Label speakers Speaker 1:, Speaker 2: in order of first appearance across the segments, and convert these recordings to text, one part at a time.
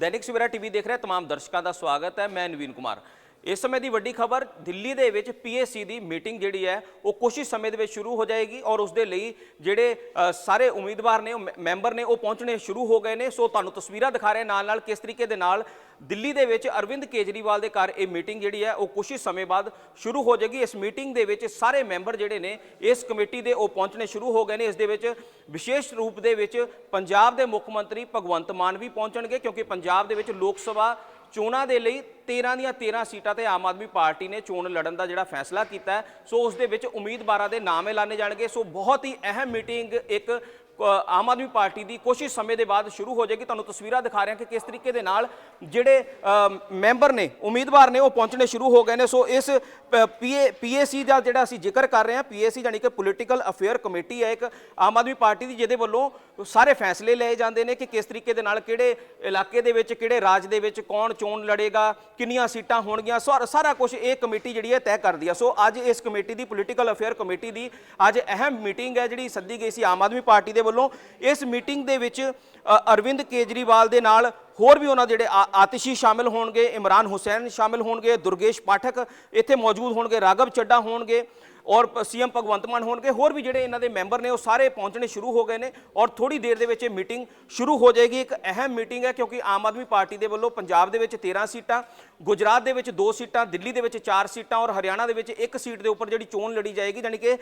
Speaker 1: Dainik Savera TV देख रहे हैं तमाम दर्शकों का स्वागत है मैं नवीन कुमार ਇਸ ਸਮੇਂ ਦੀ ਵੱਡੀ ਖਬਰ ਦਿੱਲੀ ਦੇ ਵਿੱਚ ਪੀਏਸੀ ਦੀ ਮੀਟਿੰਗ ਜਿਹੜੀ ਹੈ, ਉਹ ਕੁਝ ਹੀ ਸਮੇਂ ਦੇ ਵਿੱਚ ਸ਼ੁਰੂ ਹੋ ਜਾਏਗੀ ਔਰ ਉਸ ਦੇ ਲਈ ਜਿਹੜੇ ਸਾਰੇ ਉਮੀਦਵਾਰ ਨੇ, ਉਹ ਮੈ- ਮੈਂਬਰ ਨੇ, ਉਹ ਪਹੁੰਚਣੇ ਸ਼ੁਰੂ ਹੋ ਗਏ ਨੇ। ਸੋ ਤੁਹਾਨੂੰ ਤਸਵੀਰਾਂ ਦਿਖਾ ਰਹੇ ਨਾਲ ਨਾਲ ਕਿਸ ਤਰੀਕੇ ਦੇ ਨਾਲ ਦਿੱਲੀ ਦੇ ਵਿੱਚ ਅਰਵਿੰਦ ਕੇਜਰੀਵਾਲ ਦੇ ਘਰ ਇਹ ਮੀਟਿੰਗ ਜਿਹੜੀ ਹੈ, ਉਹ ਕੁਝ ਹੀ ਸਮੇਂ ਬਾਅਦ ਸ਼ੁਰੂ ਹੋ ਜਾਏਗੀ। ਇਸ ਮੀਟਿੰਗ ਦੇ ਵਿੱਚ ਸਾਰੇ ਮੈਂਬਰ ਜਿਹੜੇ ਨੇ, ਇਸ ਕਮੇਟੀ ਦੇ ਉਹ ਪਹੁੰਚਣੇ ਸ਼ੁਰੂ ਹੋ ਗਏ ਨੇ। ਇਸ ਦੇ ਵਿੱਚ ਵਿਸ਼ੇਸ਼ ਰੂਪ ਦੇ ਵਿੱਚ ਪੰਜਾਬ ਦੇ ਮੁੱਖ ਮੰਤਰੀ ਭਗਵੰਤ ਮਾਨ ਵੀ ਪਹੁੰਚਣਗੇ ਕਿਉਂਕਿ ਪੰਜਾਬ ਦੇ ਵਿੱਚ ਲੋਕ ਸਭਾ ਚੋਣਾਂ ਦੇ ਲਈ 13 ਦੀਆਂ 13 ਸੀਟਾਂ ਤੇ ਆਮ ਆਦਮੀ ਪਾਰਟੀ ਨੇ ਚੋਣ ਲੜਨ ਦਾ ਜਿਹੜਾ ਫੈਸਲਾ ਕੀਤਾ ਸੋ ਉਸ ਦੇ ਵਿੱਚ ਉਮੀਦਵਾਰਾਂ ਦੇ ਨਾਮ ਐਲਾਨੇ ਜਾਣਗੇ। ਸੋ ਬਹੁਤ ਹੀ ਅਹਿਮ ਮੀਟਿੰਗ ਇੱਕ ਆਮ ਆਦਮੀ ਪਾਰਟੀ ਦੀ ਕੋਸ਼ਿਸ਼ ਸਮੇਂ ਦੇ ਬਾਅਦ ਸ਼ੁਰੂ ਹੋ ਜਾਏਗੀ। ਤੁਹਾਨੂੰ ਤਸਵੀਰਾਂ ਦਿਖਾ ਰਿਹਾ ਕਿ ਕਿਸ ਤਰੀਕੇ ਦੇ ਨਾਲ ਜਿਹੜੇ ਮੈਂਬਰ ਨੇ, ਉਮੀਦਵਾਰ ਨੇ ਉਹ ਪਹੁੰਚਣੇ ਸ਼ੁਰੂ ਹੋ ਗਏ ਨੇ। ਸੋ ਇਸ ਪੀਏ, ਪੀਏਸੀ ਦਾ ਜਿਹੜਾ ਅਸੀਂ ਜ਼ਿਕਰ ਕਰ ਰਹੇ ਹਾਂ, ਪੀਏਸੀ ਜਾਨੀ ਕਿ ਪੋਲੀਟੀਕਲ ਅਫੇਅਰ ਕਮੇਟੀ ਹੈ ਇੱਕ ਆਮ ਆਦਮੀ ਪਾਰਟੀ ਦੀ, ਜਿਹਦੇ ਵੱਲੋਂ ਸਾਰੇ ਫੈਸਲੇ ਲਏ ਜਾਂਦੇ ਨੇ ਕਿ ਕਿਸ ਤਰੀਕੇ ਦੇ ਨਾਲ ਕਿਹੜੇ ਇਲਾਕੇ ਦੇ ਵਿੱਚ, ਕਿਹੜੇ ਰਾਜ ਦੇ ਵਿੱਚ ਕੌਣ ਚੋਣ ਲੜੇਗਾ, ਕਿੰਨੀਆਂ ਸੀਟਾਂ ਹੋਣਗੀਆਂ, ਸਾਰਾ- ਸਾਰਾ ਕੁਝ ਇਹ ਕਮੇਟੀ ਜਿਹੜੀ ਹੈ ਤੈਅ ਕਰਦੀ ਹੈ ਸੋ ਅੱਜ ਇਸ ਕਮੇਟੀ ਦੀ ਪੋਲੀਟੀਕਲ ਅਫੇਅਰ ਕਮੇਟੀ ਦੀ ਅੱਜ ਅਹਿਮ ਮੀਟਿੰਗ ਹੈ, ਜਿਹੜੀ ਸੱਦੀ ਗਈ ਸੀ ਆਮ ਆਦਮੀ ਪਾਰਟੀ ਦੇ ਵੱਲੋਂ ਇਸ ਮੀਟਿੰਗ ਦੇ ਵਿੱਚ ਅਰਵਿੰਦ ਕੇਜਰੀਵਾਲ ਦੇ ਨਾਲ ਹੋਰ ਵੀ ਉਹਨਾਂ ਜਿਹੜੇ ਆ- ਆਤਿਸ਼ੀ ਸ਼ਾਮਿਲ ਹੋਣਗੇ, ਇਮਰਾਨ ਹੁਸੈਨ ਸ਼ਾਮਿਲ ਹੋਣਗੇ, ਦੁਰਗੇਸ਼ ਪਾਠਕ ਇੱਥੇ ਮੌਜੂਦ ਹੋਣਗੇ, ਰਾਘਵ ਚੱਡਾ ਹੋਣਗੇ। ਔਰ ਸੀਐਮ ਭਗਵੰਤ ਮਾਨ ਹੋਣਗੇ। ਹੋਰ ਵੀ ਜਿਹੜੇ ਇਹਨਾਂ ਦੇ ਮੈਂਬਰ ਨੇ, ਉਹ ਸਾਰੇ ਪਹੁੰਚਣੇ ਸ਼ੁਰੂ ਹੋ ਗਏ ਨੇ ਔਰ ਥੋੜੀ ਦੇਰ ਦੇ ਵਿੱਚ ਇਹ ਮੀਟਿੰਗ ਸ਼ੁਰੂ ਹੋ ਜਾਏਗੀ। ਇੱਕ ਅਹਿਮ ਮੀਟਿੰਗ ਹੈ ਕਿਉਂਕਿ ਆਮ ਆਦਮੀ ਪਾਰਟੀ ਦੇ ਵੱਲੋਂ ਪੰਜਾਬ ਦੇ ਵਿੱਚ 13 ਸੀਟਾਂ, ਗੁਜਰਾਤ ਦੇ ਵਿੱਚ 2 ਸੀਟਾਂ, ਦਿੱਲੀ ਦੇ ਵਿੱਚ 4 ਸੀਟਾਂ ਔਰ ਹਰਿਆਣਾ ਦੇ ਵਿੱਚ ਇੱਕ ਸੀਟ ਦੇ ਉੱਪਰ ਜਿਹੜੀ ਚੋਣ ਲੜੀ ਜਾਏਗੀ ਯਾਨੀ ਕਿ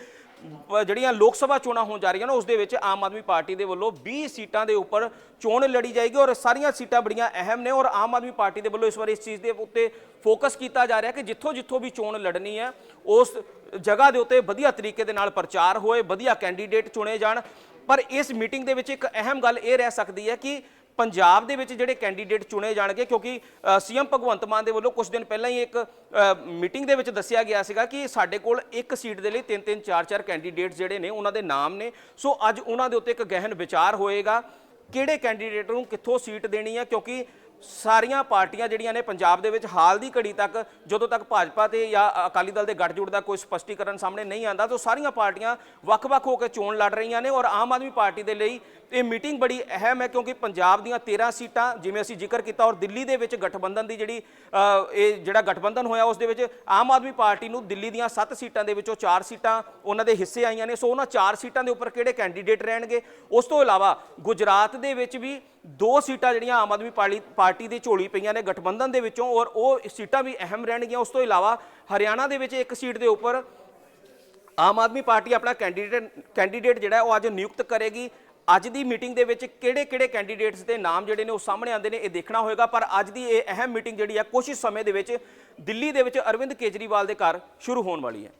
Speaker 1: ਜਿਹੜੀਆਂ ਲੋਕ ਸਭਾ ਚੋਣਾਂ ਹੋਣ ਜਾ ਰਹੀਆਂ ਨੇ, ਉਸ ਦੇ ਵਿੱਚ ਆਮ ਆਦਮੀ ਪਾਰਟੀ ਦੇ ਵੱਲੋਂ 20 ਸੀਟਾਂ ਦੇ ਉੱਪਰ ਚੋਣ ਲੜੀ ਜਾਏਗੀ ਔਰ ਸਾਰੀਆਂ ਸੀਟਾਂ ਬੜੀਆਂ ਅਹਿਮ ਨੇ ਔਰ ਆਮ ਆਦਮੀ ਪਾਰਟੀ ਦੇ ਵੱਲੋਂ ਇਸ ਵਾਰ ਇਸ ਚੀਜ਼ ਦੇ ਉੱਤੇ ਫੋਕਸ ਕੀਤਾ ਜਾ ਰਿਹਾ ਕਿ ਜਿੱਥੋਂ ਜਿੱਥੋਂ ਵੀ ਚੋਣ ਲੜਨੀ ਹੈ, ਉਸ ਜਗ੍ਹਾ ਦੇ ਉੱਤੇ ਵਧੀਆ ਤਰੀਕੇ ਦੇ ਨਾਲ ਪ੍ਰਚਾਰ ਹੋਏ, ਵਧੀਆ ਕੈਂਡੀਡੇਟ ਚੁਣੇ ਜਾਣ। ਪਰ ਇਸ ਮੀਟਿੰਗ ਦੇ ਵਿੱਚ ਇੱਕ ਅਹਿਮ ਗੱਲ ਇਹ ਰਹਿ ਸਕਦੀ ਹੈ ਕਿ ਪੰਜਾਬ ਦੇ ਵਿੱਚ ਜਿਹੜੇ ਕੈਂਡੀਡੇਟ ਚੁਣੇ ਜਾਣਗੇ, ਕਿਉਂਕਿ ਸੀਐਮ ਭਗਵੰਤ ਮਾਨ ਦੇ ਵੱਲੋਂ ਕੁਝ ਦਿਨ ਪਹਿਲਾਂ ਹੀ ਇੱਕ ਮੀਟਿੰਗ ਦੇ ਵਿੱਚ ਦੱਸਿਆ ਗਿਆ ਸੀਗਾ ਕਿ ਸਾਡੇ ਕੋਲ ਇੱਕ ਸੀਟ ਦੇ ਲਈ ਤਿੰਨ ਤਿੰਨ, ਚਾਰ ਚਾਰ ਕੈਂਡੀਡੇਟ ਜਿਹੜੇ ਨੇ, ਉਹਨਾਂ ਦੇ ਨਾਮ ਨੇ। ਸੋ ਅੱਜ ਉਹਨਾਂ ਦੇ ਉੱਤੇ ਇੱਕ ਗਹਿਨ ਵਿਚਾਰ ਹੋਏਗਾ, ਕਿਹੜੇ ਕੈਂਡੀਡੇਟ ਨੂੰ ਕਿੱਥੋਂ ਸੀਟ ਦੇਣੀ ਹੈ, ਕਿਉਂਕਿ ਸਾਰੀਆਂ ਪਾਰਟੀਆਂ ਜਿਹੜੀਆਂ ਨੇ ਪੰਜਾਬ ਦੇ ਵਿੱਚ ਹਾਲ ਦੀ ਘੜੀ ਤੱਕ, ਜਦੋਂ ਤੱਕ ਭਾਜਪਾ ਤੇ ਜਾਂ ਅਕਾਲੀ ਦਲ ਦੇ ਗੱਠਜੋੜ ਦਾ ਕੋਈ ਸਪਸ਼ਟੀਕਰਨ ਸਾਹਮਣੇ ਨਹੀਂ ਆਂਦਾ ਤਾਂ ਸਾਰੀਆਂ ਪਾਰਟੀਆਂ ਵੱਖ-ਵੱਖ ਹੋ ਕੇ ਚੋਣ ਲੜ ਰਹੀਆਂ ਨੇ ਔਰ ਆਮ ਆਦਮੀ ਪਾਰਟੀ ਦੇ ਲਈ ਇਹ ਮੀਟਿੰਗ ਬੜੀ ਅਹਿਮ ਹੈ ਕਿਉਂਕਿ ਪੰਜਾਬ ਦੀਆਂ 13 ਸੀਟਾਂ ਜਿਵੇਂ ਅਸੀਂ ਜ਼ਿਕਰ ਕੀਤਾ ਔਰ ਦਿੱਲੀ ਦੇ ਵਿੱਚ ਗਠਬੰਧਨ ਦੀ ਜਿਹੜੀ ਇਹ ਜਿਹੜਾ ਗਠਬੰਧਨ ਹੋਇਆ ਉਸ ਦੇ ਵਿੱਚ ਆਮ ਆਦਮੀ ਪਾਰਟੀ ਨੂੰ ਦਿੱਲੀ ਦੀਆਂ 7 ਸੀਟਾਂ ਦੇ ਵਿੱਚੋਂ 4 ਸੀਟਾਂ ਉਹਨਾਂ ਦੇ ਹਿੱਸੇ ਆਈਆਂ ਨੇ, ਸੋ ਉਹਨਾਂ 4 ਸੀਟਾਂ ਦੇ ਉੱਪਰ ਕਿਹੜੇ ਕੈਂਡੀਡੇਟ ਰਹਿਣਗੇ? ਉਸ ਤੋਂ ਇਲਾਵਾ ਗੁਜਰਾਤ ਦੇ ਵਿੱਚ ਵੀ ਦੋ ਸੀਟਾਂ ਜਿਹੜੀਆਂ ਆਮ ਆਦਮੀ ਪਾਰਟੀ ਪਾਰਟੀ ਦੀ ਝੋਲੀ ਪਈਆਂ ਨੇ ਗਠਬੰਧਨ ਦੇ ਵਿੱਚੋਂ ਔਰ ਉਹ ਸੀਟਾਂ ਵੀ ਅਹਿਮ ਰਹਿਣਗੀਆਂ। ਉਸ ਤੋਂ ਇਲਾਵਾ ਹਰਿਆਣਾ ਦੇ ਵਿੱਚ ਇੱਕ ਸੀਟ ਦੇ ਉੱਪਰ ਆਮ ਆਦਮੀ ਪਾਰਟੀ ਆਪਣਾ ਕੈਂਡੀਡੇਟ ਕੈਂਡੀਡੇਟ ਜਿਹੜਾ ਉਹ ਅੱਜ ਨਿਯੁਕਤ ਕਰੇਗੀ। ਅੱਜ ਦੀ ਮੀਟਿੰਗ ਦੇ ਵਿੱਚ ਕਿਹੜੇ-ਕਿਹੜੇ ਕੈਂਡੀਡੇਟਸ ਦੇ ਨਾਮ ਜਿਹੜੇ ਨੇ ਉਹ ਸਾਹਮਣੇ ਆਉਂਦੇ ਨੇ ਇਹ ਦੇਖਣਾ ਹੋਏਗਾ। ਪਰ ਅੱਜ ਦੀ ਇਹ ਅਹਿਮ ਮੀਟਿੰਗ ਜਿਹੜੀ ਹੈ ਕੁਝ ਸਮੇਂ ਦੇ ਵਿੱਚ ਦਿੱਲੀ ਦੇ ਵਿੱਚ ਅਰਵਿੰਦ ਕੇਜਰੀਵਾਲ ਦੇ ਘਰ ਸ਼ੁਰੂ ਹੋਣ ਵਾਲੀ ਹੈ।